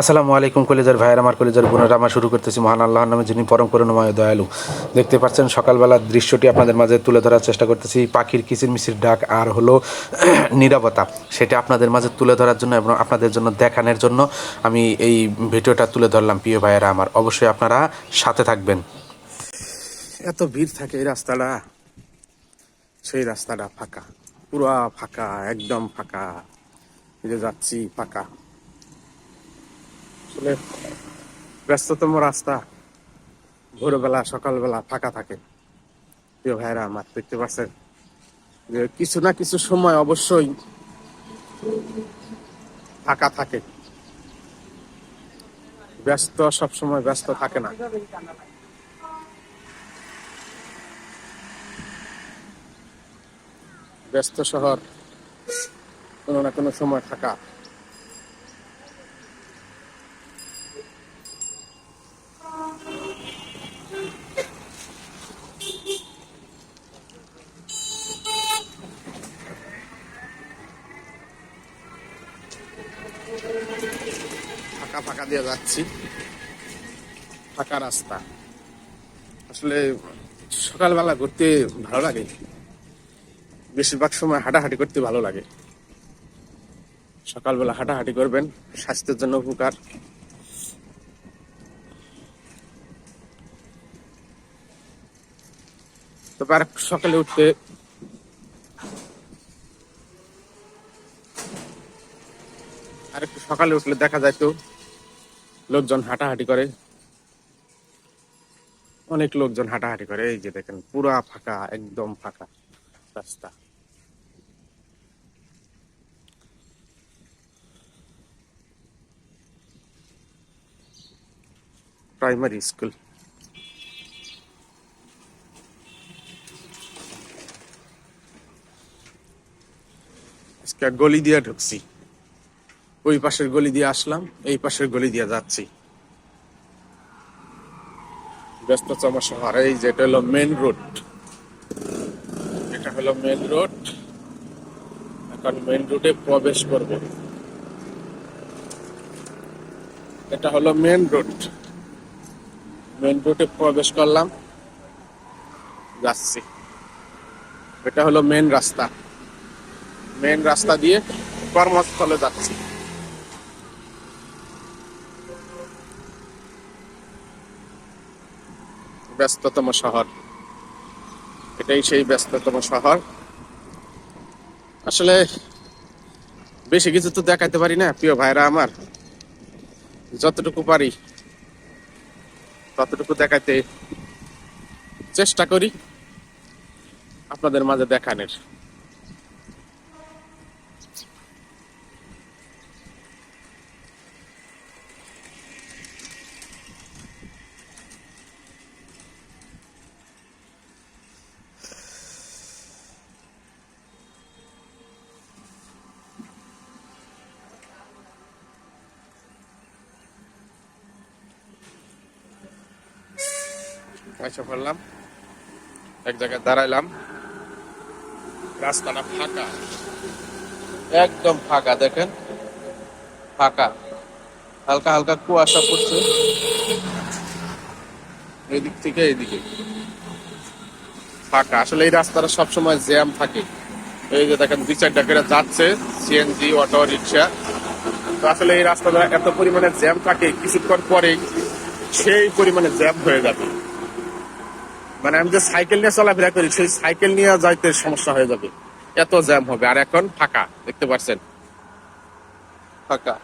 আসসালামু আলাইকুম কলেজার ভাইয়ের, আমার কলেজার বোনেরা, আমার শুরু করতেছি মহান আল্লাহর নামে, যিনি পরম করুণাময় দয়ালু। দেখতে পাচ্ছেন সকালবেলার দৃশ্যটি আপনাদের মাঝে তুলে ধরার চেষ্টা করতেছি। পাখির কিচির কিচিরমিচির ডাক আর হলো নিরাপত্তা সেটা আপনাদের মাঝে তুলে ধরার জন্য এবং আপনাদের জন্য দেখানোর জন্য আমি এই ভিডিওটা তুলে ধরলাম, প্রিয় ভাইয়েরা আমার। অবশ্যই আপনারা সাথে থাকবেন। এত ভিড় থাকে এই রাস্তাটা। সেই রাস্তাটা ফাঁকা, পুরা ফাঁকা, একদম ফাঁকা। যাচ্ছি, ফাঁকা। আসলে ব্যস্ততম রাস্তা ভোরবেলা, সকালবেলা ফাঁকা থাকে। প্রিয় ভাইরা আমার দেখতে পাচ্ছেন যে কিছু না কিছু সময় অবশ্যই ফাঁকা থাকে। ব্যস্ত সব সময় ব্যস্ত থাকে না। ব্যস্ত শহর কোনো না কোনো সময় ফাঁকা। ফাঁকা ফাঁকা দিয়ে যাচ্ছি। ফাঁকা রাস্তা। আসলে সকালবেলা ঘুরতে ভালো লাগে। বেশিরভাগ সময় হাঁটাহাঁটি করতে ভালো লাগে। সকালবেলা হাঁটাহাঁটি করবেন, স্বাস্থ্যের জন্য উপকার। তবে আর সকালে উঠতে আর একটু সকালে উঠলে দেখা যায় তো লোকজন হাঁটাহাঁটি করে। অনেক লোকজন হাঁটাহাঁটি করে। এই যে দেখেন, পুরা ফাঁকা, একদম ফাঁকা রাস্তা। প্রাইমারি স্কুল আজকে গলি দিয়ে ঢুকছি। ওই পাশের গলি দিয়ে আসলাম, এই পাশের গলি দিয়ে যাচ্ছি। ব্যস্ততম শহর এই যেটা হলো মেন রোড এটা হলো মেন রোড এখন মেন রোডে প্রবেশ করব। এটা হলো মেন রোড মেন রোডে প্রবেশ করলাম। যাচ্ছি। এটা হলো মেন রাস্তা। মেন রাস্তা দিয়ে কর্মস্থলে যাচ্ছি। ব্যস্ততম শহর। এটাই সেই ব্যস্ততম শহর। আসলে বেশি কিছু তো দেখাইতে পারি না, প্রিয় ভাইরা আমার। যতটুকু পারি, ততটুকু দেখাইতে চেষ্টা করি আপনাদের মাঝে দেখানোর। পয়সা ফেললাম এক জায়গায় দাঁড়াইলাম। রাস্তাটা ফাঁকা। একদম ফাঁকা, দেখেন। ফাঁকা। হালকা হালকা কুয়াশা পড়ছে। এদিক থেকে এদিকে। ফাঁকা। আসলে এই রাস্তাটা সবসময় জ্যাম থাকে। এই যে দেখেন, দুই চারটা করে যাচ্ছে সিএনজি, অটো, রিক্সা। তো আসলে এই রাস্তাটা এত পরিমাণে জ্যাম থাকে, কিছুক্ষণ পরেই সেই পরিমাণে জ্যাম হয়ে যাবে। মানে আমি যে সাইকেল নিয়ে চলাফেরা করি, সেই সাইকেল নিয়ে যাইতে সমস্যা হয়ে যাবে। এত জ্যাম হবে, আর এখন ফাঁকা, দেখতে পাচ্ছেন? ফাঁকা।